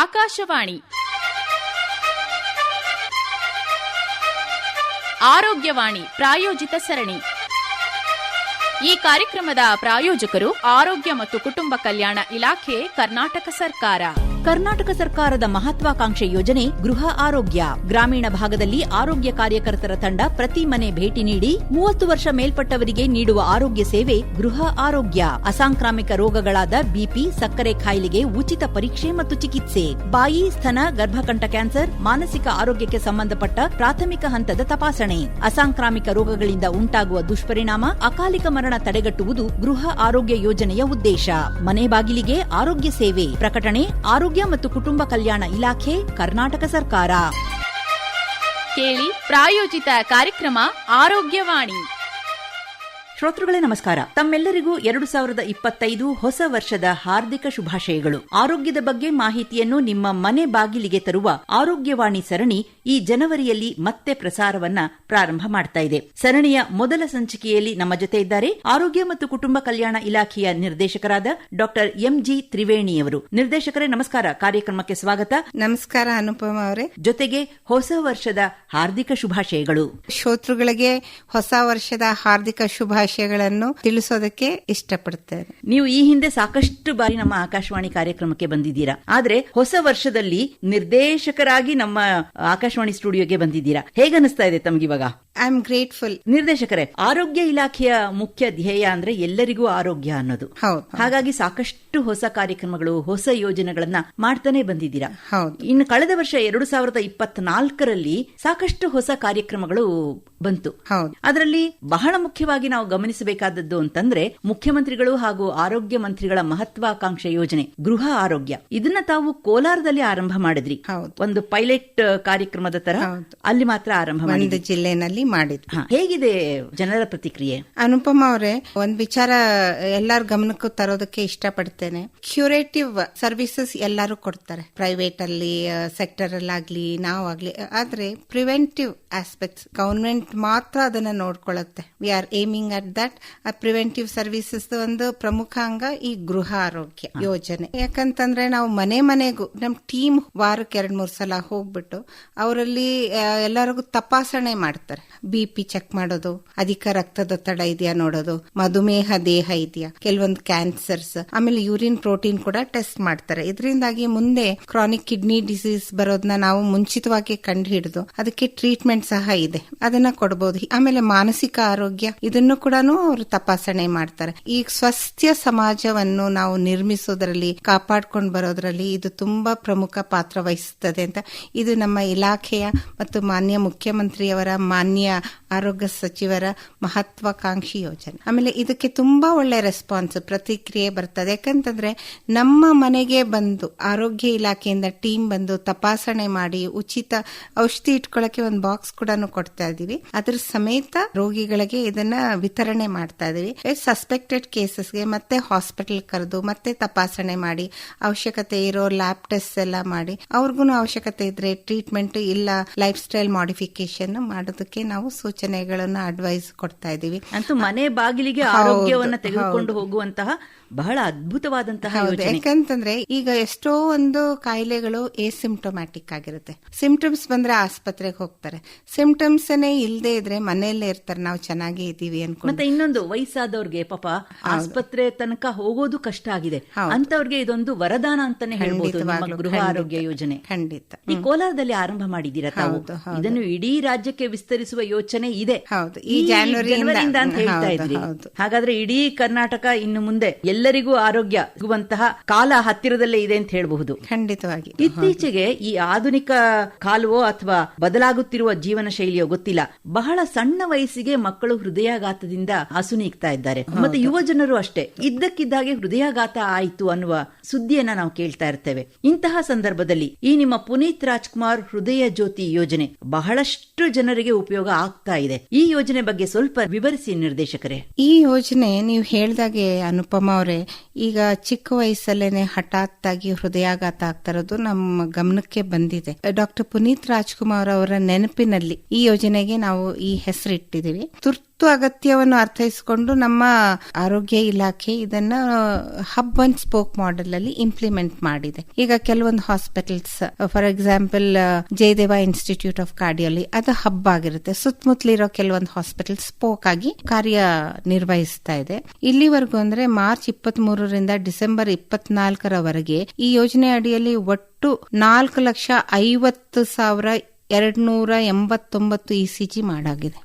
ಆಕಾಶವಾಣಿ. ಆರೋಗ್ಯವಾಣಿ ಪ್ರಾಯೋಜಿತ ಸರಣಿ. ಈ ಕಾರ್ಯಕ್ರಮದ ಪ್ರಾಯೋಜಕರು ಆರೋಗ್ಯ ಮತ್ತು ಕುಟುಂಬ ಕಲ್ಯಾಣ ಇಲಾಖೆ ಕರ್ನಾಟಕ ಸರ್ಕಾರ. ಕರ್ನಾಟಕ ಸರ್ಕಾರದ ಮಹತ್ವಾಕಾಂಕ್ಷೆ ಯೋಜನೆ ಗೃಹ ಆರೋಗ್ಯ. ಗ್ರಾಮೀಣ ಭಾಗದಲ್ಲಿ ಆರೋಗ್ಯ ಕಾರ್ಯಕರ್ತರ ತಂಡ ಪ್ರತಿ ಮನೆ ಭೇಟಿ ನೀಡಿ ಮೂವತ್ತು ವರ್ಷ ಮೇಲ್ಪಟ್ಟವರಿಗೆ ನೀಡುವ ಆರೋಗ್ಯ ಸೇವೆ ಗೃಹ ಆರೋಗ್ಯ. ಅಸಾಂಕ್ರಾಮಿಕ ರೋಗಗಳಾದ ಬಿಪಿ, ಸಕ್ಕರೆ ಕಾಯಿಲೆಗೆ ಉಚಿತ ಪರೀಕ್ಷೆ ಮತ್ತು ಚಿಕಿತ್ಸೆ. ಬಾಯಿ, ಸ್ತನ, ಗರ್ಭಕಂಠ ಕ್ಯಾನ್ಸರ್, ಮಾನಸಿಕ ಆರೋಗ್ಯಕ್ಕೆ ಸಂಬಂಧಪಟ್ಟ ಪ್ರಾಥಮಿಕ ಹಂತದ ತಪಾಸಣೆ. ಅಸಾಂಕ್ರಾಮಿಕ ರೋಗಗಳಿಂದ ಉಂಟಾಗುವ ದುಷ್ಪರಿಣಾಮ ಅಕಾಲಿಕ ಮರಣ ತಡೆಗಟ್ಟುವುದು ಗೃಹ ಆರೋಗ್ಯ ಯೋಜನೆಯ ಉದ್ದೇಶ. ಮನೆ ಬಾಗಿಲಿಗೆ ಆರೋಗ್ಯ ಸೇವೆ. ಪ್ರಕಟಣೆ ಆರೋಗ್ಯ ಮತ್ತು ಕುಟುಂಬ ಕಲ್ಯಾಣ ಇಲಾಖೆ ಕರ್ನಾಟಕ ಸರ್ಕಾರ. ಕೇಳಿ ಪ್ರಾಯೋಜಿತ ಕಾರ್ಯಕ್ರಮ ಆರೋಗ್ಯವಾಣಿ. ಶ್ರೋತೃಗಳೇ ನಮಸ್ಕಾರ. ತಮ್ಮೆಲ್ಲರಿಗೂ ಎರಡು ಸಾವಿರದ ಇಪ್ಪತ್ತೈದು ಹೊಸ ವರ್ಷದ ಹಾರ್ದಿಕ ಶುಭಾಶಯಗಳು. ಆರೋಗ್ಯದ ಬಗ್ಗೆ ಮಾಹಿತಿಯನ್ನು ನಿಮ್ಮ ಮನೆ ಬಾಗಿಲಿಗೆ ತರುವ ಆರೋಗ್ಯವಾಣಿ ಸರಣಿ ಈ ಜನವರಿಯಲ್ಲಿ ಮತ್ತೆ ಪ್ರಸಾರವನ್ನ ಪ್ರಾರಂಭ ಮಾಡ್ತಾ ಇದೆ. ಸರಣಿಯ ಮೊದಲ ಸಂಚಿಕೆಯಲ್ಲಿ ನಮ್ಮ ಜೊತೆ ಇದ್ದಾರೆ ಆರೋಗ್ಯ ಮತ್ತು ಕುಟುಂಬ ಕಲ್ಯಾಣ ಇಲಾಖೆಯ ನಿರ್ದೇಶಕರಾದ ಡಾಕ್ಟರ್ ಎಂಜಿ ತ್ರಿವೇಣಿಯವರು. ನಿರ್ದೇಶಕರೇ ನಮಸ್ಕಾರ. ಕಾರ್ಯಕ್ರಮಕ್ಕೆ ಸ್ವಾಗತ. ನಮಸ್ಕಾರ ಅನುಪಮ ಅವರೇ. ಜೊತೆಗೆ ಹೊಸ ವರ್ಷದ ಹಾರ್ದಿಕ ಶುಭಾಶಯಗಳು. ಶ್ರೋತೃಗಳಿಗೆ ಹೊಸ ವರ್ಷದ ಹಾರ್ದಿಕ ಶುಭಾಶಯಗಳನ್ನು ತಿಳಿಸೋದಕ್ಕೆ ಇಷ್ಟಪಡ್ತೇನೆ. ನೀವು ಈ ಹಿಂದೆ ಸಾಕಷ್ಟು ಬಾರಿ ನಮ್ಮ ಆಕಾಶವಾಣಿ ಕಾರ್ಯಕ್ರಮಕ್ಕೆ ಬಂದಿದ್ದೀರಾ. ಆದ್ರೆ ಹೊಸ ವರ್ಷದಲ್ಲಿ ನಿರ್ದೇಶಕರಾಗಿ ನಮ್ಮ ಆಕಾಶವಾಣಿ ಸ್ಟುಡಿಯೋಗೆ ಬಂದಿದ್ದೀರಾ. ಹೇಗನ್ನಿಸ್ತಾ ಇದೆ ತಮ್ಗಿವಾಗ? ಐ ಆಮ್ ಗ್ರೇಟ್ಫುಲ್ ನಿರ್ದೇಶಕರೇ ಆರೋಗ್ಯ ಇಲಾಖೆಯ ಮುಖ್ಯ ಧ್ಯೇಯ ಅಂದ್ರೆ ಎಲ್ಲರಿಗೂ ಆರೋಗ್ಯ ಅನ್ನೋದು. ಹಾಗಾಗಿ ಸಾಕಷ್ಟು ಹೊಸ ಕಾರ್ಯಕ್ರಮಗಳು ಹೊಸ ಯೋಜನೆಗಳನ್ನ ಮಾಡ್ತಾನೆ ಬಂದಿದ್ದೀರಾ? ಇನ್ನು ಕಳೆದ ವರ್ಷ ಎರಡು ಸಾವಿರದ ಇಪ್ಪತ್ನಾಲ್ಕರಲ್ಲಿ ಸಾಕಷ್ಟು ಹೊಸ ಕಾರ್ಯಕ್ರಮಗಳು ಬಂತು. ಅದರಲ್ಲಿ ಬಹಳ ಮುಖ್ಯವಾಗಿ ನಾವು ಗಮನಿಸಬೇಕಾದದ್ದು ಅಂತಂದ್ರೆ ಮುಖ್ಯಮಂತ್ರಿಗಳು ಹಾಗೂ ಆರೋಗ್ಯ ಮಂತ್ರಿಗಳ ಮಹತ್ವಾಕಾಂಕ್ಷೆ ಯೋಜನೆ ಗೃಹ ಆರೋಗ್ಯ. ಇದನ್ನ ತಾವು ಕೋಲಾರದಲ್ಲಿ ಆರಂಭ ಮಾಡಿದ್ರಿ. ಒಂದು ಪೈಲಟ್ ಕಾರ್ಯಕ್ರಮದ ತರ ಅಲ್ಲಿ ಮಾತ್ರ ಆರಂಭ ಮಾಡಿದ್ರಿ. ಜಿಲ್ಲೆನಲ್ಲಿ ಮಾಡಿದ್ವಿ ಹಾ, ಹೇಗಿದೆ ಜನರ ಪ್ರತಿಕ್ರಿಯೆ? ಅನುಪಮ ಅವರೇ ಒಂದ್ ವಿಚಾರ ಎಲ್ಲಾರ ಗಮನಕ್ಕೂ ತರೋದಕ್ಕೆ ಇಷ್ಟಪಡ್ತೇನೆ. ಕ್ಯೂರೇಟಿವ್ ಸರ್ವಿಸಸ್ ಎಲ್ಲರೂ ಕೊಡ್ತಾರೆ. ಪ್ರೈವೇಟ್ ಅಲ್ಲಿ ಸೆಕ್ಟರ್ ಅಲ್ಲಾಗ್ಲಿ ನಾವಾಗ್ಲಿ ಆದ್ರೆ ಪ್ರಿವೆಂಟಿವ್ ಆಸ್ಪೆಕ್ಟ್ಸ್ ಗವರ್ಮೆಂಟ್ ಮಾತ್ರ ಅದನ್ನ ನೋಡ್ಕೊಳ್ಳುತ್ತೆ we are aiming at that preventive services ಒಂದು ಪ್ರಮುಖ ಅಂಗ ಈ ಗೃಹ ಆರೋಗ್ಯ ಯೋಜನೆ. ಯಾಕಂತಂದ್ರೆ ನಾವು ಮನೆ ಮನೆಗೂ ನಮ್ ಟೀಮ್ ವಾರಕ್ಕೆ ಎರಡ್ ಮೂರ್ ಸಲ ಹೋಗ್ಬಿಟ್ಟು ಅವರಲ್ಲಿ ಎಲ್ಲರಿಗೂ ತಪಾಸಣೆ ಮಾಡ್ತಾರೆ. ಬಿ ಪಿ ಚೆಕ್ ಮಾಡೋದು, ಅಧಿಕ ರಕ್ತದೊತ್ತಡ ಇದೆಯಾ ನೋಡೋದು, ಮಧುಮೇಹ, ದೇಹ ಇದೆಯಾ, ಕೆಲವೊಂದು ಕ್ಯಾನ್ಸರ್ಸ್ ಆಮೇಲೆ ಯೂರಿನ್ ಪ್ರೋಟೀನ್ ಕೂಡ ಟೆಸ್ಟ್ ಮಾಡ್ತಾರೆ. ಇದರಿಂದಾಗಿ ಮುಂದೆ ಕ್ರಾನಿಕ್ ಕಿಡ್ನಿ ಡಿಸೀಸ್ ಬರೋದನ್ನ ನಾವು ಮುಂಚಿತವಾಗಿ ಕಂಡು ಹಿಡಿದು ಅದಕ್ಕೆ ಟ್ರೀಟ್ಮೆಂಟ್ ಸಹ ಇದೆ. ಅದನ್ನ ಕೊಡಬಹುದು ಆಮೇಲೆ ಮಾನಸಿಕ ಆರೋಗ್ಯ, ಇದನ್ನು ಕೂಡ ಅವರು ತಪಾಸಣೆ ಮಾಡ್ತಾರೆ. ಈ ಸ್ವಸ್ಥ್ಯ ಸಮಾಜವನ್ನು ನಾವು ನಿರ್ಮಿಸೋದ್ರಲ್ಲಿ, ಕಾಪಾಡ್ಕೊಂಡು ಬರೋದ್ರಲ್ಲಿ ಇದು ತುಂಬಾ ಪ್ರಮುಖ ಪಾತ್ರ ವಹಿಸುತ್ತದೆ ಅಂತ. ಇದು ನಮ್ಮ ಇಲಾಖೆಯ ಮತ್ತು ಮಾನ್ಯ ಮುಖ್ಯಮಂತ್ರಿಯವರ ಮಾನ್ಯ Yeah. ಆರೋಗ್ಯ ಸಚಿವರ ಮಹತ್ವಾಕಾಂಕ್ಷಿ ಯೋಜನೆ. ಆಮೇಲೆ ಇದಕ್ಕೆ ತುಂಬಾ ಒಳ್ಳೆ ರೆಸ್ಪಾನ್ಸ್ ಪ್ರತಿಕ್ರಿಯೆ ಬರ್ತದೆ. ಯಾಕಂತಂದ್ರೆ ನಮ್ಮ ಮನೆಗೆ ಬಂದು ಆರೋಗ್ಯ ಇಲಾಖೆಯಿಂದ ಟೀಮ್ ಬಂದು ತಪಾಸಣೆ ಮಾಡಿ ಉಚಿತ ಔಷಧಿ ಇಟ್ಕೊಳಕ್ಕೆ ಒಂದು ಬಾಕ್ಸ್ ಕೂಡ ಕೊಡ್ತಾ ಇದೀವಿ ಅದ್ರ ಸಮೇತ ರೋಗಿಗಳಿಗೆ ಇದನ್ನ ವಿತರಣೆ ಮಾಡ್ತಾ ಇದೀವಿ ಸಸ್ಪೆಕ್ಟೆಡ್ ಕೇಸಸ್ಗೆ ಮತ್ತೆ ಹಾಸ್ಪಿಟಲ್ ಕರೆದು ಮತ್ತೆ ತಪಾಸಣೆ ಮಾಡಿ, ಅವಶ್ಯಕತೆ ಇರೋ ಲ್ಯಾಬ್ ಟೆಸ್ಟ್ ಎಲ್ಲ ಮಾಡಿ ಅವ್ರಿಗೂ ಅವಶ್ಯಕತೆ ಇದ್ರೆ ಟ್ರೀಟ್ಮೆಂಟ್ ಇಲ್ಲ ಲೈಫ್ ಸ್ಟೈಲ್ ಮಾಡಿಫಿಕೇಶನ್ ಮಾಡೋದಕ್ಕೆ ನಾವು ಸೂಚನೆಗಳನ್ನ ಅಡ್ವೈಸ್ ಕೊಡ್ತಾ ಇದೀವಿ ಅಂತೂ ಮನೆ ಬಾಗಿಲಿಗೆ ಆರೋಗ್ಯವನ್ನ ತೆಗೆದುಕೊಂಡು. ಹೋಗುವಂತಹ ಬಹಳ ಅದ್ಭುತವಾದಂತಹ ಯಾಕಂತಂದ್ರೆ ಈಗ ಎಷ್ಟೋ ಒಂದು ಕಾಯಿಲೆಗಳು ಎಸಿಂಪ್ಟೊಮ್ಯಾಟಿಕ್ ಆಗಿರುತ್ತೆ. ಸಿಂಪ್ಟಮ್ಸ್ ಬಂದ್ರೆ ಆಸ್ಪತ್ರೆಗೆ ಹೋಗ್ತಾರೆ. ಸಿಂಪ್ಟಮ್ಸ್ ಇಲ್ಲದೆ ಇದ್ರೆ ಮನೆಯಲ್ಲೇ ಇರ್ತಾರೆ ನಾವು ಚೆನ್ನಾಗಿ ಇದೀವಿ ಅನ್ಕೊಂಡು. ಮತ್ತೆ ಇನ್ನೊಂದು ವಯಸ್ಸಾದವ್ರಿಗೆ ಪಾಪ ಆಸ್ಪತ್ರೆ ತನಕ ಹೋಗೋದು ಕಷ್ಟ ಆಗಿದೆ. ಅಂತವ್ರಿಗೆ ಇದೊಂದು ವರದಾನ ಅಂತಾನೆ ಹೇಳ್ಬೋದು ಗೃಹ ಆರೋಗ್ಯ ಯೋಜನೆ. ಖಂಡಿತ. ಈ ಕೋಲಾರದಲ್ಲಿ ಆರಂಭ ಮಾಡಿದ್ದೀರಾ ತಾವು. ಇದನ್ನು ಇಡೀ ರಾಜ್ಯಕ್ಕೆ ವಿಸ್ತರಿಸುವ ಯೋಚನೆ ಇದೆ. ಹೌದು, ಈ ಜಾನ್ವರಿಯಿಂದ- ಜನವರಿಯಿಂದ ಅಂತ ಹೇಳ್ತಾ ಇದ್ರಿ. ಹಾಗಾದ್ರೆ ಇಡೀ ಕರ್ನಾಟಕ ಇನ್ನು ಮುಂದೆ ಎಲ್ಲರಿಗೂ ಆರೋಗ್ಯ ಸಿಗುವಂತಹ ಕಾಲ ಹತ್ತಿರದಲ್ಲೇ ಇದೆ ಅಂತ ಹೇಳಬಹುದು. ಖಂಡಿತವಾಗಿ. ಇತ್ತೀಚೆಗೆ ಈ ಆಧುನಿಕ ಕಾಲವೋ ಅಥವಾ ಬದಲಾಗುತ್ತಿರುವ ಜೀವನ ಶೈಲಿಯೋ ಗೊತ್ತಿಲ್ಲ. ಬಹಳ ಸಣ್ಣ ವಯಸ್ಸಿಗೆ ಮಕ್ಕಳು ಹೃದಯಾಘಾತದಿಂದ ಅಸುನೀಗ್ತಾ ಇದ್ದಾರೆ. ಮತ್ತೆ ಯುವ ಜನರು ಅಷ್ಟೇ. ಇದ್ದಕ್ಕಿದ್ದಾಗೆ ಹೃದಯಾಘಾತ ಆಯಿತು ಅನ್ನುವ ಸುದ್ದಿಯನ್ನ ನಾವು ಕೇಳ್ತಾ ಇರ್ತೇವೆ. ಇಂತಹ ಸಂದರ್ಭದಲ್ಲಿ ಈ ನಿಮ್ಮ ಪುನೀತ್ ರಾಜ್ಕುಮಾರ್ ಹೃದಯ ಜ್ಯೋತಿ ಯೋಜನೆ ಬಹಳಷ್ಟು ಜನರಿಗೆ ಉಪಯೋಗ ಆಗ್ತಾ ಇದೆ. ಈ ಯೋಜನೆ ಬಗ್ಗೆ ಸ್ವಲ್ಪ ವಿವರಿಸಿ ನಿರ್ದೇಶಕರೇ. ಈ ಯೋಜನೆ ನೀವು ಹೇಳ್ದಾಗೆ ಅನುಪಮ ಅವರೇ, ಈಗ ಚಿಕ್ಕ ವಯಸ್ಸಲ್ಲೇನೆ ಹಠಾತ್ ಆಗಿ ಹೃದಯಾಘಾತ ಆಗ್ತಾ ಇರೋದು ನಮ್ಮ ಗಮನಕ್ಕೆ ಬಂದಿದೆ. ಡಾಕ್ಟರ್ ಪುನೀತ್ ರಾಜ್ಕುಮಾರ್ ಅವರ ನೆನಪಿನಲ್ಲಿ ಈ ಯೋಜನೆಗೆ ನಾವು ಈ ಹೆಸರಿಟ್ಟಿದ್ದೀವಿ. ತುರ್ತು ತುರ್ತು ಅಗತ್ಯವನ್ನು ಅರ್ಥೈಸಿಕೊಂಡು ನಮ್ಮ ಆರೋಗ್ಯ ಇಲಾಖೆ ಇದನ್ನ ಹಬ್ ಅಂಡ್ ಸ್ಪೋಕ್ ಮಾಡೆಲ್ ಅಲ್ಲಿ ಇಂಪ್ಲಿಮೆಂಟ್ ಮಾಡಿದೆ. ಈಗ ಕೆಲವೊಂದು hospitals for example Jayadeva institute of cardiology ಅದು ಹಬ್ ಆಗಿರುತ್ತೆ. ಸುತ್ತಮುತ್ತಲಿರೋ ಕೆಲವೊಂದು ಹಾಸ್ಪಿಟಲ್ ಸ್ಪೋಕ್ ಆಗಿ ಕಾರ್ಯ ನಿರ್ವಹಿಸ್ತಾ ಇದೆ. ಇಲ್ಲಿವರೆಗೂ ಅಂದ್ರೆ ಮಾರ್ಚ್ ಇಪ್ಪತ್ತ್ ಮೂರರಿಂದ ಡಿಸೆಂಬರ್ ಇಪ್ಪತ್ನಾಲ್ಕರವರೆಗೆ ಈ ಯೋಜನೆ ಅಡಿಯಲ್ಲಿ ಒಟ್ಟು ನಾಲ್ಕು ಲಕ್ಷ ಐವತ್ತು ಸಾವಿರ ಎರಡ್ ನೂರ ಎಂಬತ್ತೊಂಬತ್ತು ಇಸಿಜಿ ಮಾಡಾಗಿದೆ.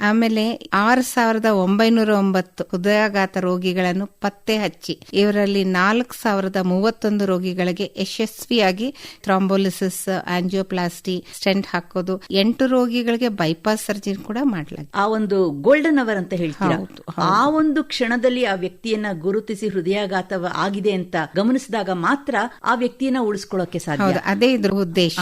ಆಮೇಲೆ ಆರು ಸಾವಿರದ ಒಂಬೈನೂರ ಒಂಬತ್ತು ಹೃದಯಾಘಾತ ರೋಗಿಗಳನ್ನು ಪತ್ತೆ ಹಚ್ಚಿ ಇವರಲ್ಲಿ ನಾಲ್ಕು ಸಾವಿರದ ಮೂವತ್ತೊಂದು ರೋಗಿಗಳಿಗೆ ಯಶಸ್ವಿಯಾಗಿ ಥ್ರಾಂಬೋಲಿಸಿಸ್ ಆಂಜಿಯೋಪ್ಲಾಸ್ಟಿ ಸ್ಟೆಂಟ್ ಹಾಕೋದು ಎಂಟು ರೋಗಿಗಳಿಗೆ ಬೈಪಾಸ್ ಸರ್ಜರಿ ಕೂಡ ಮಾಡಲಾಗಿದೆ. ಆ ಒಂದು ಗೋಲ್ಡನ್ ಅವರ್ ಅಂತ ಹೇಳ್ತೀರಾ? ಆ ಒಂದು ಕ್ಷಣದಲ್ಲಿ ಆ ವ್ಯಕ್ತಿಯನ್ನ ಗುರುತಿಸಿ ಹೃದಯಾಘಾತ ಆಗಿದೆ ಅಂತ ಗಮನಿಸಿದಾಗ ಮಾತ್ರ ಆ ವ್ಯಕ್ತಿಯನ್ನ ಉಳಿಸ್ಕೊಳ್ಳೋಕೆ ಸಾಧ್ಯ. ಅದೇ ಇದ್ರ ಉದ್ದೇಶ.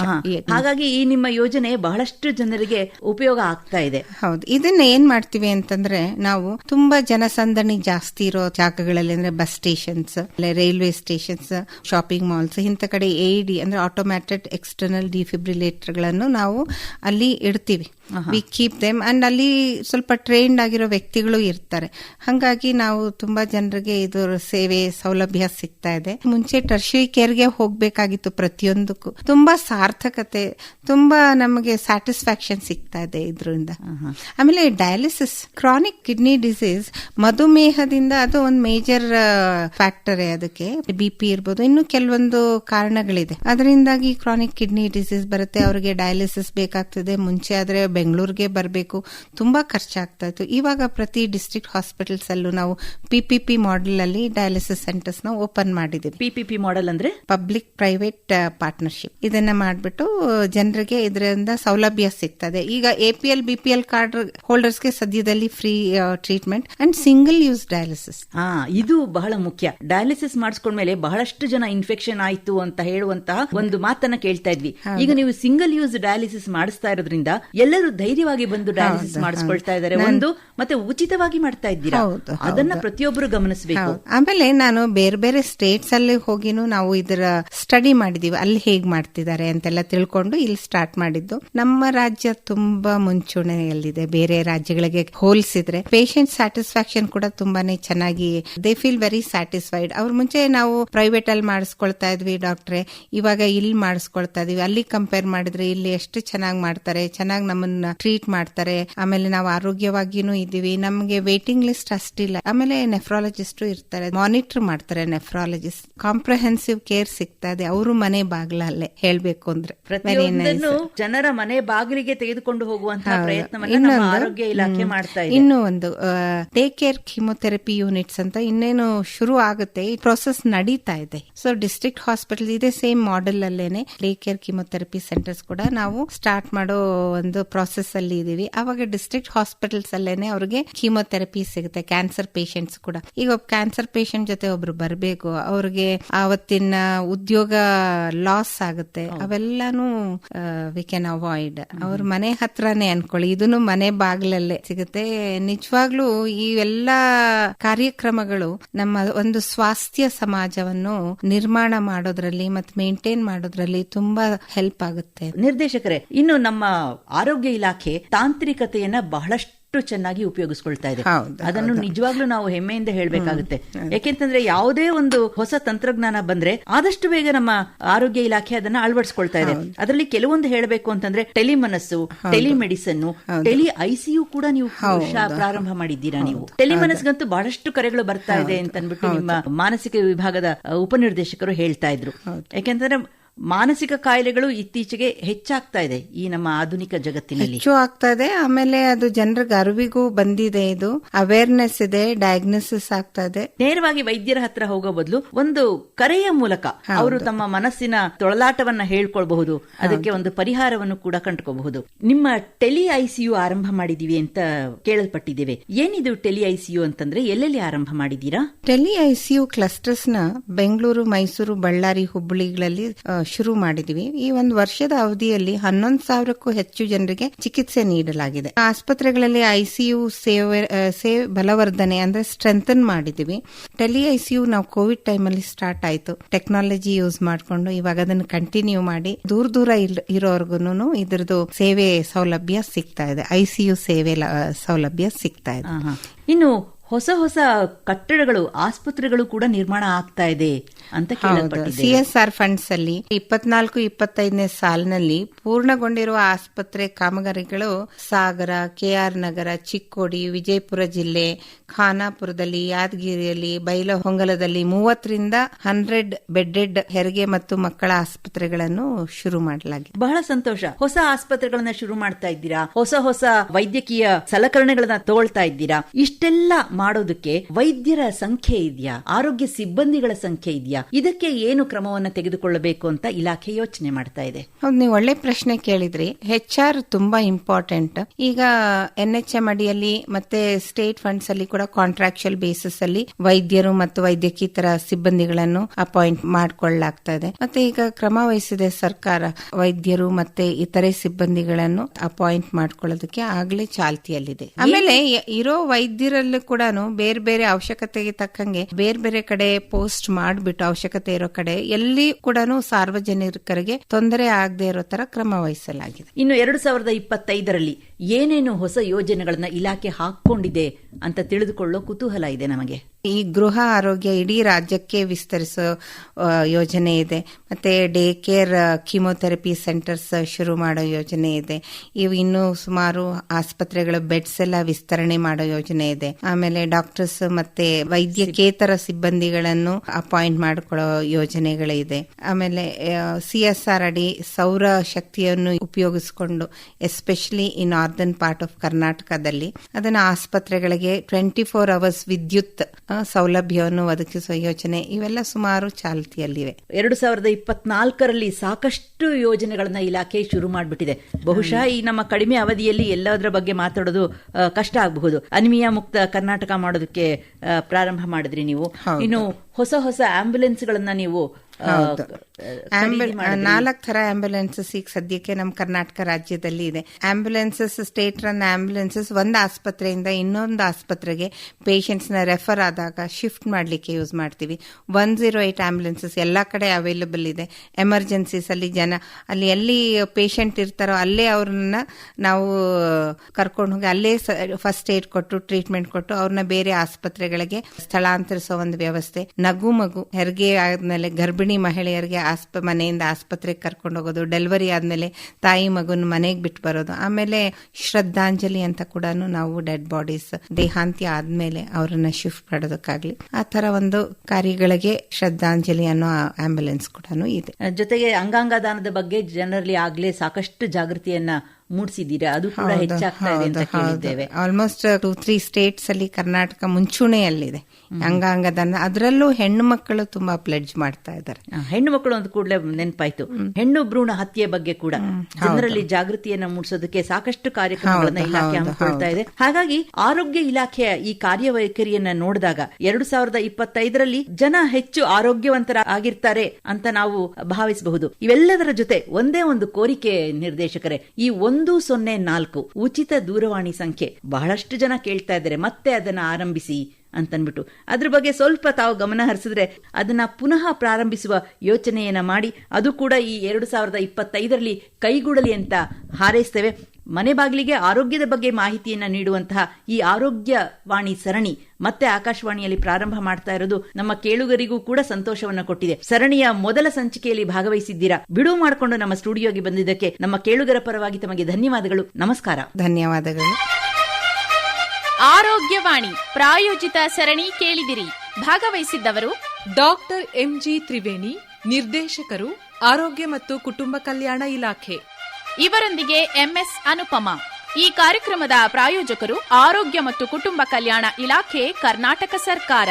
ಹಾಗಾಗಿ ಈ ನಿಮ್ಮ ಯೋಜನೆ ಬಹಳಷ್ಟು ಜನರಿಗೆ ಉಪಯೋಗ ಆಗ್ತಾ ಇದೆ. ಹೌದು. ಇದನ್ನ ಏನ್ ಮಾಡ್ತೀವಿ ಅಂತಂದ್ರೆ ನಾವು ತುಂಬಾ ಜನಸಂದಣಿ ಜಾಸ್ತಿ ಇರೋ ಜಾಗಗಳಲ್ಲಿ ಅಂದ್ರೆ bus stations railway stations shopping malls ಇಂಥ ಕಡೆ ಎಡಿ ಅಂದ್ರೆ ಆಟೋಮ್ಯಾಟೆಡ್ ಎಕ್ಸ್ಟರ್ನಲ್ ಡಿಫಿಬ್ರಿಲೇಟರ್ಗಳನ್ನು ನಾವು ಅಲ್ಲಿ ಇಡ್ತೀವಿ. ವಿ ಕೀಪ್ ದೆಮ್ ಅಂಡ್ ಅಲ್ಲಿ ಸ್ವಲ್ಪ ಟ್ರೈನ್ಡ್ ಆಗಿರೋ ವ್ಯಕ್ತಿಗಳು ಇರ್ತಾರೆ. ಹಂಗಾಗಿ ನಾವು ತುಂಬಾ ಜನರಿಗೆ ಇದು ಸೇವೆ ಸೌಲಭ್ಯ ಸಿಗ್ತಾ ಇದೆ. ಮುಂಚೆ ಟರ್ಷರಿ ಕೇರ್ಗೆ ಹೋಗ್ಬೇಕಾಗಿತ್ತು ಪ್ರತಿಯೊಂದಕ್ಕೂ. ತುಂಬಾ ಸಾರ್ಥಕತೆ ತುಂಬಾ ನಮಗೆ ಸ್ಯಾಟಿಸ್ಫ್ಯಾಕ್ಷನ್ ಸಿಗ್ತಾ ಇದೆ ಇದರಿಂದ. ಆಮೇಲೆ ಡಯಾಲಿಸಿಸ್ ಕ್ರಾನಿಕ್ ಕಿಡ್ನಿ ಡಿಸೀಸ್ ಮಧುಮೇಹದಿಂದ ಅದು ಒಂದು ಮೇಜರ್ ಫ್ಯಾಕ್ಟರ್ ಅದಕ್ಕೆ. ಬಿ ಪಿ ಇರ್ಬೋದು. ಇನ್ನು ಕೆಲವೊಂದು ಕಾರಣಗಳಿದೆ. ಅದರಿಂದಾಗಿ ಕ್ರಾನಿಕ್ ಕಿಡ್ನಿ ಡಿಸೀಸ್ ಬರುತ್ತೆ. ಅವರಿಗೆ ಡಯಾಲಿಸಿಸ್ ಬೇಕಾಗ್ತದೆ. ಮುಂಚೆ ಆದ್ರೆ ಬೆಂಗಳೂರಿಗೆ ಬರಬೇಕು. ತುಂಬಾ ಖರ್ಚಾಗ್ತಾ ಇತ್ತು. ಇವಾಗ ಪ್ರತಿ ಡಿಸ್ಟ್ರಿಕ್ಟ್ ಹಾಸ್ಪಿಟಲ್ಸ್ ಅಲ್ಲೂ ನಾವು ಪಿಪಿಪಿ ಮಾಡೆಲ್ ಅಲ್ಲಿ ಡಯಾಲಿಸಿಸ್ ಸೆಂಟರ್ಸ್ನ ಓಪನ್ ಮಾಡಿದ್ದೀವಿ. ಪಿಪಿಪಿ ಮಾಡೆಲ್ ಅಂದ್ರೆ? ಪಬ್ಲಿಕ್ ಪ್ರೈವೇಟ್ ಪಾರ್ಟ್ನರ್ಶಿಪ್ ಇದನ್ನ ಮಾಡಿಬಿಟ್ಟು ಜನರಿಗೆ ಇದರಿಂದ ಸೌಲಭ್ಯ ಸಿಗ್ತದೆ. ಈಗ A P L B P L card ಹೋಲ್ಡರ್ಸ್ಗೆ ಸದ್ಯದಲ್ಲಿ free treatment and single use dialysis ಹಾ ಇದು ಬಹಳ ಮುಖ್ಯ. ಡಯಾಲಿಸಿಸ್ ಮಾಡಿಸ್ಕೊಂಡ್ಮೇಲೆ ಬಹಳಷ್ಟು ಜನ ಇನ್ಫೆಕ್ಷನ್ ಆಯ್ತು ಅಂತ ಹೇಳುವಂತಹ ಒಂದು ಮಾತನ್ನ ಕೇಳ್ತಾ ಇದ್ವಿ. ಈಗ ನೀವು ಸಿಂಗಲ್ ಯೂಸ್ ಡಯಾಲಿಸಿಸ್ ಮಾಡಿಸ್ತಾ ಇರೋದ್ರಿಂದ ಎಲ್ಲರೂ ಧೈರ್ಯವಾಗಿ ಬಂದು ಡಯಾಲಿಸಿಸ್ ಮಾಡಿಸ್ಕೊಳ್ತಾ ಇದ್ದಾರೆ. ಒಂದು ಮತ್ತೆ ಉಚಿತವಾಗಿ ಮಾಡ್ತಾ ಇದ್ದೀರಾ? ಅದನ್ನ ಪ್ರತಿಯೊಬ್ಬರು ಗಮನಿಸಬೇಕು. ಆಮೇಲೆ ನಾನು ಬೇರೆ ಬೇರೆ ಸ್ಟೇಟ್ಸ್ ಅಲ್ಲಿ ಹೋಗಿನೂ ನಾವು ಇದರ ಸ್ಟಡಿ ಮಾಡಿದೀವಿ. ಅಲ್ಲಿ ಹೇಗ್ ಮಾಡ್ತಿದ್ದಾರೆ ಅಂತೆಲ್ಲ ತಿಳ್ಕೊಂಡು ಇಲ್ಲಿ ಸ್ಟಾರ್ಟ್ ಮಾಡಿದ್ದು. ನಮ್ಮ ರಾಜ್ಯ ತುಂಬಾ ಮುಂಚೂಣಿಯಲ್ಲಿದೆ. ಬೇರೆ ರಾಜ್ಯಗಳಿಗೆ ಹೋಲಿಸಿದ್ರೆ ಪೇಷಂಟ್ ಸ್ಯಾಟಿಸ್ಫ್ಯಾಕ್ಷನ್ ಕೂಡ ತುಂಬಾನೇ ಚೆನ್ನಾಗಿ ದೇ ಫೀಲ್ ವೆರಿ ಸ್ಯಾಟಿಸ್ಫೈಡ್ ಅವ್ರ ಮುಂಚೆ ನಾವು ಪ್ರೈವೇಟ್ ಅಲ್ಲಿ ಮಾಡಿಸ್ಕೊಳ್ತಾ ಇದ್ವಿ ಡಾಕ್ಟ್ರೆ ಇವಾಗ ಇಲ್ಲಿ ಮಾಡಿಸ್ಕೊಳ್ತಾ ಇದೀವಿ. ಅಲ್ಲಿ ಕಂಪೇರ್ ಮಾಡಿದ್ರೆ ಇಲ್ಲಿ ಎಷ್ಟು ಚೆನ್ನಾಗಿ ಮಾಡ್ತಾರೆ ಚೆನ್ನಾಗಿ ನಮ್ಮನ್ನ ಟ್ರೀಟ್ ಮಾಡ್ತಾರೆ. ಆಮೇಲೆ ನಾವು ಆರೋಗ್ಯವಾಗಿನೂ ಇದ್ದೀವಿ. ನಮಗೆ ವೇಟಿಂಗ್ ಲಿಸ್ಟ್ ಅಷ್ಟಿಲ್ಲ. ಆಮೇಲೆ ನೆಫ್ರಾಲಜಿಸ್ಟ್ ಇರ್ತಾರೆ. ಮಾನಿಟರ್ ಮಾಡ್ತಾರೆ ನೆಫ್ರಾಲಜಿಸ್ಟ್ ಕಾಂಪ್ರಹೆನ್ಸಿವ್ ಕೇರ್ ಸಿಗ್ತಾ ಇದೆ. ಅವರು ಮನೆ ಬಾಗ್ಲಲ್ಲೇ ಹೇಳ್ಬೇಕು ಅಂದ್ರೆ. ಜನರ ಮನೆ ಬಾಗಿಲಿಗೆ ತೆಗೆದುಕೊಂಡು ಹೋಗುವಂತಹ ಪ್ರಯತ್ನವನ್ನು ಆರೋಗ್ಯ ಇಲಾಖೆ ಮಾಡ್ತಾ ಇದೆ. ಇನ್ನು ಒಂದು ಟೇ ಕೇರ್ ಕೀಮೋಥೆರಪಿ ಯೂನಿಟ್ಸ್ ಅಂತ ಇನ್ನೇನು ಶುರು ಆಗುತ್ತೆ ಈ ಪ್ರೊಸೆಸ್ ನಡೀತಾ ಇದೆ. ಸೊ ಡಿಸ್ಟ್ರಿಕ್ಟ್ ಹಾಸ್ಪಿಟಲ್ ಇದೆ ಸೇಮ್ ಮಾಡೆಲ್ ಅಲ್ಲೇನೆ ಡೇ ಕೇರ್ ಕಿಮೊಥೆರಪಿ ಸೆಂಟರ್ಸ್ ಕೂಡ ನಾವು ಸ್ಟಾರ್ಟ್ ಮಾಡೋ ಒಂದು ಪ್ರಾಸೆಸ್ ಅಲ್ಲಿ ಇದೀವಿ. ಅವಾಗ ಡಿಸ್ಟ್ರಿಕ್ಟ್ ಹಾಸ್ಪಿಟಲ್ಸ್ ಅಲ್ಲೇನೆ ಅವ್ರಿಗೆ ಕೀಮೋಥೆರಪಿ ಸಿಗುತ್ತೆ ಕ್ಯಾನ್ಸರ್ ಪೇಷಂಟ್ಸ್ ಕೂಡ. ಈಗ ಒಬ್ಬ ಕ್ಯಾನ್ಸರ್ ಪೇಷಂಟ್ ಜೊತೆ ಒಬ್ರು ಬರಬೇಕು ಅವ್ರಿಗೆ ಅವತ್ತಿನ ಉದ್ಯೋಗ ಲಾಸ್ ಆಗುತ್ತೆ ಅವೆಲ್ಲಾನು ವಿ ಕ್ಯಾನ್ ಅವಾಯ್ಡ್ ಅವ್ರ ಮನೆ ಹತ್ರನೇ ಅನ್ಕೊಳ್ಳಿ. ಇದನ್ನು ಮನೆ ಬಾಗ್ಲಲ್ಲೇ ಸಿಗುತ್ತೆ. ನಿಜವಾಗ್ಲೂ ಇವೆಲ್ಲ ಕಾರ್ಯಕ್ರಮಗಳು ನಮ್ಮ ಒಂದು ಸ್ವಾಸ್ಥ್ಯ ಸಮಾಜವನ್ನು ನಿರ್ಮಾಣ ಮಾಡೋದ್ರಲ್ಲಿ ಮತ್ತೆ ಮೇಂಟೈನ್ ಮಾಡೋದ್ರಲ್ಲಿ ತುಂಬಾ ಹೆಲ್ಪ್ ಆಗುತ್ತೆ. ನಿರ್ದೇಶಕರೇ ಇನ್ನು ನಮ್ಮ ಆರೋಗ್ಯ ಇಲಾಖೆ ತಾಂತ್ರಿಕತೆಯನ್ನ ಬಹಳಷ್ಟು ಚೆನ್ನಾಗಿ ಉಪಯೋಗಿಸ್ಕೊಳ್ತಾ ಇದೆ. ಅದನ್ನು ನಿಜವಾಗ್ಲೂ ನಾವು ಹೆಮ್ಮೆಯಿಂದ ಹೇಳಬೇಕಾಗುತ್ತೆ. ಯಾಕೆಂತಂದ್ರೆ ಯಾವುದೇ ಒಂದು ಹೊಸ ತಂತ್ರಜ್ಞಾನ ಬಂದ್ರೆ ಆದಷ್ಟು ಬೇಗ ನಮ್ಮ ಆರೋಗ್ಯ ಇಲಾಖೆ ಅದನ್ನ ಅಳವಡಿಸ್ಕೊಳ್ತಾ ಇದೆ. ಅದರಲ್ಲಿ ಕೆಲವೊಂದು ಹೇಳಬೇಕು ಅಂತಂದ್ರೆ ಟೆಲಿಮನಸ್ಸು ಮನಸ್ಸು ಟೆಲಿ ಐಸಿಯು ಕೂಡ ನೀವು ಪ್ರಾರಂಭ ಮಾಡಿದ್ದೀರಾ ನೀವು. ಟೆಲಿಮನಸ್ಗಂತೂ ಬಹಳಷ್ಟು ಕರೆಗಳು ಬರ್ತಾ ಇದೆ ಅಂತ ಅಂದ್ಬಿಟ್ಟು ನಿಮ್ಮ ಮಾನಸಿಕ ವಿಭಾಗದ ಉಪನಿರ್ದೇಶಕರು ಹೇಳ್ತಾ ಇದ್ರು. ಯಾಕೆಂತಂದ್ರೆ ಮಾನಸಿಕ ಕಾಯಿಲೆಗಳು ಇತ್ತೀಚೆಗೆ ಹೆಚ್ಚಾಗ್ತಾ ಇದೆ ಈ ನಮ್ಮ ಆಧುನಿಕ ಜಗತ್ತಿನಲ್ಲಿ. ಹೆಚ್ಚು ಆಗ್ತಾ ಇದೆ. ಆಮೇಲೆ ಅದು ಜನರಿಗೆ ಅರಿವಿಗೂ ಬಂದಿದೆ ಇದು. ಅವೇರ್ನೆಸ್ ಇದೆ ಡಯಾಗ್ನೋಸಿಸ್ ಆಗ್ತಾ ಇದೆ. ನೇರವಾಗಿ ವೈದ್ಯರ ಹತ್ರ ಹೋಗೋ ಬದಲು ಒಂದು ಕರೆಯ ಮೂಲಕ ಅವರು ತಮ್ಮ ಮನಸ್ಸಿನ ತೊಳಲಾಟವನ್ನ ಹೇಳ್ಕೊಳ್ಬಹುದು ಅದಕ್ಕೆ ಒಂದು ಪರಿಹಾರವನ್ನು ಕೂಡ ಕಂಡುಕೋಬಹುದು. ನಿಮ್ಮ ಟೆಲಿ ಐಸಿಯು ಆರಂಭ ಮಾಡಿದೀವಿ ಅಂತ ಕೇಳಲ್ಪಟ್ಟಿದ್ದೇವೆ. ಏನಿದು ಟೆಲಿ ಐಸಿಯು ಅಂತಂದ್ರೆ ಎಲ್ಲೆಲ್ಲಿ ಆರಂಭ ಮಾಡಿದೀರಾ ಟೆಲಿ ಐಸಿಯು ಕ್ಲಸ್ಟರ್ಸ್ನ ಬೆಂಗಳೂರು ಮೈಸೂರು ಬಳ್ಳಾರಿ ಹುಬ್ಬಳ್ಳಿಗಳಲ್ಲಿ ಶುರು ಮಾಡಿದ್ವಿ. ಈ ಒಂದು ವರ್ಷದ ಅವಧಿಯಲ್ಲಿ ಹನ್ನೊಂದು ಸಾವಿರಕ್ಕೂ ಹೆಚ್ಚು ಜನರಿಗೆ ಚಿಕಿತ್ಸೆ ನೀಡಲಾಗಿದೆ. ಆಸ್ಪತ್ರೆಗಳಲ್ಲಿ ಐಸಿಯು ಸೇವೆ ಸೇವೆ ಬಲವರ್ಧನೆ ಅಂದ್ರೆ ಸ್ಟ್ರೆಂಥನ್ ಮಾಡಿದ್ವಿ. ಟೆಲಿ ಐಸಿಯು ನಾವು ಕೋವಿಡ್ ಟೈಮಲ್ಲಿ ಸ್ಟಾರ್ಟ್ ಆಯ್ತು. ಟೆಕ್ನಾಲಜಿ ಯೂಸ್ ಮಾಡಿಕೊಂಡು ಇವಾಗ ಅದನ್ನು ಕಂಟಿನ್ಯೂ ಮಾಡಿ ದೂರ ದೂರ ಇರೋರ್ಗು ಇದ್ರದ್ದು ಸೇವೆ ಸೌಲಭ್ಯ ಸಿಗ್ತಾ ಇದೆ. ಐಸಿಯು ಸೇವೆ ಸೌಲಭ್ಯ ಸಿಗ್ತಾ ಇದೆ. ಇನ್ನು ಹೊಸ ಹೊಸ ಕಟ್ಟಡಗಳು ಆಸ್ಪತ್ರೆಗಳು ಕೂಡ ನಿರ್ಮಾಣ ಆಗ್ತಾ ಇದೆ ಅಂತ ಸಿ ಕೇಳಲ್ಪಟ್ಟಿದೆ ಎಸ್ ಆರ್ ಫಂಡ್ಸ್ ಅಲ್ಲಿ ಇಪ್ಪತ್ನಾಲ್ಕು ಇಪ್ಪತ್ತೈದನೇ ಸಾಲಿನಲ್ಲಿ ಪೂರ್ಣಗೊಂಡಿರುವ ಆಸ್ಪತ್ರೆ ಕಾಮಗಾರಿಗಳು ಸಾಗರ ಕೆಆರ್ ನಗರ ಚಿಕ್ಕೋಡಿ ವಿಜಯಪುರ ಜಿಲ್ಲೆ ಖಾನಾಪುರದಲ್ಲಿ ಯಾದಗಿರಿಯಲ್ಲಿ ಬೈಲಹೊಂಗಲದಲ್ಲಿ ಮೂವತ್ತರಿಂದ ಹಂಡ್ರೆಡ್ ಬೆಡ್ಡೆಡ್ ಹೆರಿಗೆ ಮತ್ತು ಮಕ್ಕಳ ಆಸ್ಪತ್ರೆಗಳನ್ನು ಶುರು ಮಾಡಲಾಗಿದೆ. ಬಹಳ ಸಂತೋಷ. ಹೊಸ ಆಸ್ಪತ್ರೆಗಳನ್ನ ಶುರು ಮಾಡ್ತಾ ಇದ್ದೀರಾ? ಹೊಸ ಹೊಸ ವೈದ್ಯಕೀಯ ಸಲಕರಣೆಗಳನ್ನ ತಗೊಳ್ತಾ ಇದ್ದೀರಾ? ಇಷ್ಟೆಲ್ಲ ಮಾಡೋದಕ್ಕೆ ವೈದ್ಯರ ಸಂಖ್ಯೆ ಇದೆಯಾ? ಆರೋಗ್ಯ ಸಿಬ್ಬಂದಿಗಳ ಸಂಖ್ಯೆ ಇದೆಯಾ? ಇದಕ್ಕೆ ಏನು ಕ್ರಮವನ್ನ ತೆಗೆದುಕೊಳ್ಳಬೇಕು ಅಂತ ಇಲಾಖೆ ಯೋಚನೆ ಮಾಡ್ತಾ ಇದೆ. ಹೌದು ನೀವು ಒಳ್ಳೆ ಪ್ರಶ್ನೆ ಕೇಳಿದ್ರಿ. ಹೆಚ್ ಆರ್ ತುಂಬಾ ಇಂಪಾರ್ಟೆಂಟ್ ಈಗ ಎನ್ ಎಚ್ ಎಂ ಅಡಿಯಲ್ಲಿ ಮತ್ತೆ ಸ್ಟೇಟ್ ಫಂಡ್ಸ್ ಅಲ್ಲಿ ಕೂಡ ಕಾಂಟ್ರಾಕ್ಚುಯಲ್ ಬೇಸಿಸ್ ಅಲ್ಲಿ ವೈದ್ಯರು ಮತ್ತು ವೈದ್ಯಕೀತರ ಸಿಬ್ಬಂದಿಗಳನ್ನು ಅಪಾಯಿಂಟ್ ಮಾಡಿಕೊಳ್ಳಲಾಗ್ತಾ ಇದೆ. ಮತ್ತೆ ಈಗ ಕ್ರಮ ವಹಿಸಿದೆ ಸರ್ಕಾರ ವೈದ್ಯರು ಮತ್ತೆ ಇತರೆ ಸಿಬ್ಬಂದಿಗಳನ್ನು ಅಪಾಯಿಂಟ್ ಮಾಡ್ಕೊಳ್ಳೋದಕ್ಕೆ ಆಗ್ಲೇ ಚಾಲ್ತಿಯಲ್ಲಿದೆ. ಆಮೇಲೆ ಇರೋ ವೈದ್ಯರಲ್ಲೂ ಕೂಡ ಬೇರೆ ಬೇರೆ ಅವಶ್ಯಕತೆಗೆ ತಕ್ಕಂಗೆ ಬೇರೆ ಬೇರೆ ಕಡೆ ಪೋಸ್ಟ್ ಮಾಡ್ಬಿಟ್ಟು ಅವಶ್ಯಕತೆ ಇರೋ ಕಡೆ ಎಲ್ಲಿ ಕೂಡ ಸಾರ್ವಜನಿಕರಿಗೆ ತೊಂದರೆ ಆಗದೆ ಇರೋ ತರ ಕ್ರಮ ವಹಿಸಲಾಗಿದೆ. ಇನ್ನು ಎರಡು ಸಾವಿರದ ಇಪ್ಪತ್ತೈದರಲ್ಲಿ ಏನೇನು ಹೊಸ ಯೋಜನೆಗಳನ್ನ ಇಲಾಖೆ ಹಾಕೊಂಡಿದೆ ಅಂತ ತಿಳಿದುಕೊಳ್ಳೋ ಕುತೂಹಲ ಇದೆ ನಮಗೆ. ಈ ಗೃಹ ಆರೋಗ್ಯ ಇಡೀ ರಾಜ್ಯಕ್ಕೆ ವಿಸ್ತರಿಸೋ ಯೋಜನೆ ಇದೆ. ಮತ್ತೆ ಡೇ ಕೇರ್ ಕೀಮೋಥೆರಪಿ ಸೆಂಟರ್ಸ್ ಶುರು ಮಾಡೋ ಯೋಜನೆ ಇದೆ. ಇವು ಇನ್ನೂ ಸುಮಾರು ಆಸ್ಪತ್ರೆಗಳ ಬೆಡ್ಸ್ ಎಲ್ಲ ವಿಸ್ತರಣೆ ಮಾಡೋ ಯೋಜನೆ ಇದೆ. ಆಮೇಲೆ ಡಾಕ್ಟರ್ಸ್ ಮತ್ತೆ ವೈದ್ಯಕೇತರ ಸಿಬ್ಬಂದಿಗಳನ್ನು ಅಪಾಯಿಂಟ್ ಮಾಡಿಕೊಳ್ಳೋ ಯೋಜನೆಗಳಿದೆ. ಆಮೇಲೆ ಸಿ ಎಸ್ ಆರ್ ಅಡಿ ಸೌರ ಶಕ್ತಿಯನ್ನು ಉಪಯೋಗಿಸಿಕೊಂಡು, especially in northern part of ಕರ್ನಾಟಕದಲ್ಲಿ, ಅದನ್ನ ಆಸ್ಪತ್ರೆಗಳಿಗೆ ಟ್ವೆಂಟಿ ಫೋರ್ ಅವರ್ಸ್ ವಿದ್ಯುತ್ ಸೌಲಭ್ಯವನ್ನು ಒದಗಿಸುವ ಯೋಜನೆ ಇವೆಲ್ಲ ಸುಮಾರು ಚಾಲ್ತಿಯಲ್ಲಿವೆ. ಎರಡು ಸಾವಿರದ ಇಪ್ಪತ್ನಾಲ್ಕರಲ್ಲಿ ಸಾಕಷ್ಟು ಯೋಜನೆಗಳನ್ನ ಇಲಾಖೆ ಶುರು ಮಾಡಿಬಿಟ್ಟಿದೆ. ಬಹುಶಃ ಈ ನಮ್ಮ ಕಡಿಮೆ ಅವಧಿಯಲ್ಲಿ ಎಲ್ಲದರ ಬಗ್ಗೆ ಮಾತಾಡೋದು ಕಷ್ಟ ಆಗಬಹುದು. ಅನಿಮಿಯಾ ಮುಕ್ತ ಕರ್ನಾಟಕ ಮಾಡೋದಕ್ಕೆ ಪ್ರಾರಂಭ ಮಾಡಿದ್ರಿ ನೀವು. ಇನ್ನು ಹೊಸ ಹೊಸ ಆಂಬ್ಯುಲೆನ್ಸ್ ಗಳನ್ನ ನೀವು ನಾಲ್ಕು ತರ ಆಂಬ್ಯುಲೆನ್ಸಸ್ ಈಗ ಸದ್ಯಕ್ಕೆ ನಮ್ಮ ಕರ್ನಾಟಕ ರಾಜ್ಯದಲ್ಲಿ ಇದೆ. ಆಂಬ್ಯುಲೆನ್ಸಸ್ ಸ್ಟೇಟ್ ರನ್ ಆಂಬ್ಯುಲೆನ್ಸಸ್ ಒಂದು ಆಸ್ಪತ್ರೆಯಿಂದ ಇನ್ನೊಂದು ಆಸ್ಪತ್ರೆಗೆ ಪೇಷಂಟ್ಸ್ನ ರೆಫರ್ ಆದಾಗ ಶಿಫ್ಟ್ ಮಾಡ್ಲಿಕ್ಕೆ ಯೂಸ್ ಮಾಡ್ತೀವಿ. ಒನ್ ಜೀರೋ ಏಟ್ ಆಂಬ್ಯುಲೆನ್ಸಸ್ ಎಲ್ಲಾ ಕಡೆ ಅವೈಲಬಲ್ ಇದೆ. ಎಮರ್ಜೆನ್ಸೀಸ್ ಅಲ್ಲಿ ಜನ ಅಲ್ಲಿ ಎಲ್ಲಿ ಪೇಷಂಟ್ ಇರ್ತಾರೋ ಅಲ್ಲೇ ಅವ್ರನ್ನ ನಾವು ಕರ್ಕೊಂಡು ಹೋಗಿ ಅಲ್ಲೇ ಫಸ್ಟ್ ಏಡ್ ಕೊಟ್ಟು ಟ್ರೀಟ್ಮೆಂಟ್ ಕೊಟ್ಟು ಅವ್ರನ್ನ ಬೇರೆ ಆಸ್ಪತ್ರೆಗಳಿಗೆ ಸ್ಥಳಾಂತರಿಸೋ ಒಂದು ವ್ಯವಸ್ಥೆ ನಗು ಮಗು ಹೆರಿಗೆ ಆದ್ಮೇಲೆ ಗರ್ಭಿಣಿ ಮಹಿಳೆಯರಿಗೆ ಆಸ್ಪ, ಮನೆಯಿಂದ ಆಸ್ಪತ್ರೆಗೆ ಕರ್ಕೊಂಡು ಹೋಗೋದು, ಡೆಲಿವರಿ ಆದಮೇಲೆ ತಾಯಿ ಮಗುನ ಮನೆಗೆ ಬಿಟ್ಟು ಬರೋದು, ಆಮೇಲೆ ಶ್ರದ್ಧಾಂಜಲಿ ಅಂತ ಕೂಡ ನಾವು ಡೆಡ್ ಬಾಡೀಸ್ ದೇಹಾಂತ್ಯ ಆದ್ಮೇಲೆ ಅವರನ್ನ ಶಿಫ್ಟ್ ಮಾಡೋದಕ್ಕಾಗ್ಲಿ, ಆ ತರ ಒಂದು ಕಾರ್ಯಗಳಿಗೆ ಶ್ರದ್ಧಾಂಜಲಿ ಅನ್ನೋ ಆಂಬ್ಯುಲೆನ್ಸ್ ಕೂಡ ಇದೆ. ಜೊತೆಗೆ ಅಂಗಾಂಗ ದಾನದ ಬಗ್ಗೆ ಜನರಲ್ಲಿ ಆಗ್ಲೇ ಸಾಕಷ್ಟು ಜಾಗೃತಿಯನ್ನ ಮೂಡಿಸಿದ್ದೀರಾ? ಅದು ಕೂಡ ಹೆಚ್ಚಾಗ್ತಾ ಇದೆ ಅಂತ ಕೇಳಿದ್ದೇವೆ. ಆಲ್ಮೋಸ್ಟ್ ಟೂ ತ್ರೀ ಸ್ಟೇಟ್ಸ್ ಅಲ್ಲಿ ಕರ್ನಾಟಕ ಮುಂಚೂಣಿಯಲ್ಲಿದೆ. ಅಂಗಾಂಗ ದಾನ ಅದರಲ್ಲೂ ಹೆಣ್ಣು ಮಕ್ಕಳು ತುಂಬಾ ಪ್ಲಡ್ಜ್ ಮಾಡ್ತಾ ಇದ್ದಾರೆ. ಹೆಣ್ಣು ಮಕ್ಕಳು ಅಂತ ಕೂಡಲೇ ನೆನಪಾಯ್ತು. ಹೆಣ್ಣು ಭ್ರೂಣ ಹತ್ಯೆ ಬಗ್ಗೆ ಕೂಡ ಜನರಲ್ಲಿ ಜಾಗೃತಿಯನ್ನ ಮೂಡಿಸೋದಕ್ಕೆ ಸಾಕಷ್ಟು ಕಾರ್ಯಕ್ರಮಗಳನ್ನ ಇಲಾಖೆ ಹಮ್ಮಿಕೊಳ್ತಾ ಇದೆ. ಹಾಗಾಗಿ ಆರೋಗ್ಯ ಇಲಾಖೆಯ ಈ ಕಾರ್ಯವೈಖರಿಯನ್ನ ನೋಡಿದಾಗ ಎರಡು ಸಾವಿರದ ಇಪ್ಪತ್ತೈದರಲ್ಲಿ ಜನ ಹೆಚ್ಚು ಆರೋಗ್ಯವಂತರ ಆಗಿರ್ತಾರೆ ಅಂತ ನಾವು ಭಾವಿಸಬಹುದು. ಇವೆಲ್ಲದರ ಜೊತೆ ಒಂದೇ ಒಂದು ಕೋರಿಕೆ ನಿರ್ದೇಶಕರೇ ಈ ಒಂದು ಸೊನ್ನೆ ನಾಲ್ಕು ಉಚಿತ ದೂರವಾಣಿ ಸಂಖ್ಯೆ. ಬಹಳಷ್ಟು ಜನ ಕೇಳ್ತಾ ಇದ್ದಾರೆ, ಮತ್ತೆ ಅದನ್ನ ಆರಂಭಿಸಿ ಅಂತನ್ಬಿಟ್ಟು. ಅದ್ರ ಬಗ್ಗೆ ಸ್ವಲ್ಪ ತಾವು ಗಮನ ಹರಿಸಿದ್ರೆ ಅದನ್ನ ಪುನಃ ಪ್ರಾರಂಭಿಸುವ ಯೋಚನೆಯನ್ನ ಮಾಡಿ, ಅದು ಕೂಡ ಈ ಎರಡು ಸಾವಿರದ ಇಪ್ಪತ್ತೈದರಲ್ಲಿ ಕೈಗೂಡಲಿ ಅಂತ ಹಾರೈಸ್ತೇವೆ. ಮನೆ ಬಾಗಿಲಿಗೆ ಆರೋಗ್ಯದ ಬಗ್ಗೆ ಮಾಹಿತಿಯನ್ನ ನೀಡುವಂತಹ ಈ ಆರೋಗ್ಯ ವಾಣಿ ಸರಣಿ ಮತ್ತೆ ಆಕಾಶವಾಣಿಯಲ್ಲಿ ಪ್ರಾರಂಭ ಮಾಡ್ತಾ ಇರೋದು ನಮ್ಮ ಕೇಳುಗರಿಗೂ ಕೂಡ ಸಂತೋಷವನ್ನ ಕೊಟ್ಟಿದೆ. ಸರಣಿಯ ಮೊದಲ ಸಂಚಿಕೆಯಲ್ಲಿ ಭಾಗವಹಿಸಿದ್ದೀರಾ? ಬಿಡುವು ಮಾಡಿಕೊಂಡು ನಮ್ಮ ಸ್ಟುಡಿಯೋಗೆ ಬಂದಿದ್ದಕ್ಕೆ ನಮ್ಮ ಕೇಳುಗರ ಪರವಾಗಿ ತಮಗೆ ಧನ್ಯವಾದಗಳು. ನಮಸ್ಕಾರ. ಧನ್ಯವಾದಗಳು. ಆರೋಗ್ಯವಾಣಿ ಪ್ರಾಯೋಜಿತ ಸರಣಿ ಕೇಳಿದಿರಿ. ಭಾಗವಹಿಸಿದ್ದವರು ಡಾಕ್ಟರ್ ಎಂಜಿ ತ್ರಿವೇಣಿ ನಿರ್ದೇಶಕರು ಆರೋಗ್ಯ ಮತ್ತು ಕುಟುಂಬ ಕಲ್ಯಾಣ ಇಲಾಖೆ. ಇವರೊಂದಿಗೆ ಎಂಎಸ್ ಅನುಪಮ. ಈ ಕಾರ್ಯಕ್ರಮದ ಪ್ರಾಯೋಜಕರು ಆರೋಗ್ಯ ಮತ್ತು ಕುಟುಂಬ ಕಲ್ಯಾಣ ಇಲಾಖೆ ಕರ್ನಾಟಕ ಸರ್ಕಾರ.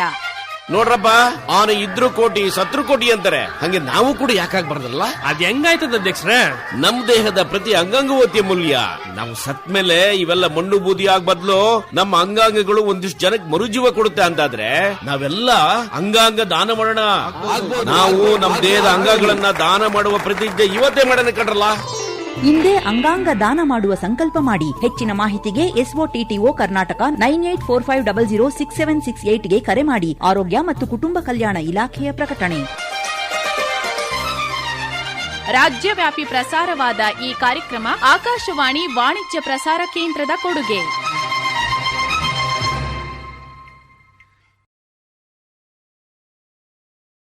ನೋಡ್ರಪ್ಪ ಅವನು ಇದ್ರು ಕೋಟಿ ಸತ್ರು ಕೋಟಿ ಅಂತಾರೆ. ಹಂಗೆ ನಾವು ಕೂಡ ಯಾಕಾಗ್ಬಾರ್ದಲ್ಲ ಅದ್ ಹೆಂಗಾಯ್ತದ ಅಧ್ಯಕ್ಷರೇ? ನಮ್ ದೇಹದ ಪ್ರತಿ ಅಂಗಾಂಗವೂ ಅತಿ ಮೂಲ್ಯ. ನಾವು ಸತ್ ಮೇಲೆ ಇವೆಲ್ಲ ಮಣ್ಣು ಬೂದಿ ಆಗ್ ಬದ್ಲು ನಮ್ಮ ಅಂಗಾಂಗಗಳು ಒಂದಿಷ್ಟು ಜನಕ್ಕೆ ಮರುಜೀವ ಕೊಡುತ್ತೆ ಅಂತಾದ್ರೆ ನಾವೆಲ್ಲ ಅಂಗಾಂಗ ದಾನ ಮಾಡೋಣ. ನಾವು ನಮ್ಮ ದೇಹದ ಅಂಗಗಳನ್ನ ದಾನ ಮಾಡುವ ಪ್ರತಿಜ್ಞೆ ಇವತ್ತೇ ಮಾಡೋಣ ಕಣ್ರಲ್ಲ? ಇಂದೇ ಅಂಗಾಂಗ ದಾನ ಮಾಡುವ ಸಂಕಲ್ಪ ಮಾಡಿ. ಹೆಚ್ಚಿನ ಮಾಹಿತಿಗೆ SOTTO Karnataka nine eight four five double zero six seven six ಏಟ್ಗೆ ಕರೆ ಮಾಡಿ. ಆರೋಗ್ಯ ಮತ್ತು ಕುಟುಂಬ ಕಲ್ಯಾಣ ಇಲಾಖೆಯ ಪ್ರಕಟಣೆ. ರಾಜ್ಯವ್ಯಾಪಿ ಪ್ರಸಾರವಾದ ಈ ಕಾರ್ಯಕ್ರಮ ಆಕಾಶವಾಣಿ ವಾಣಿಜ್ಯ ಪ್ರಸಾರ ಕೇಂದ್ರದ ಕೊಡುಗೆ.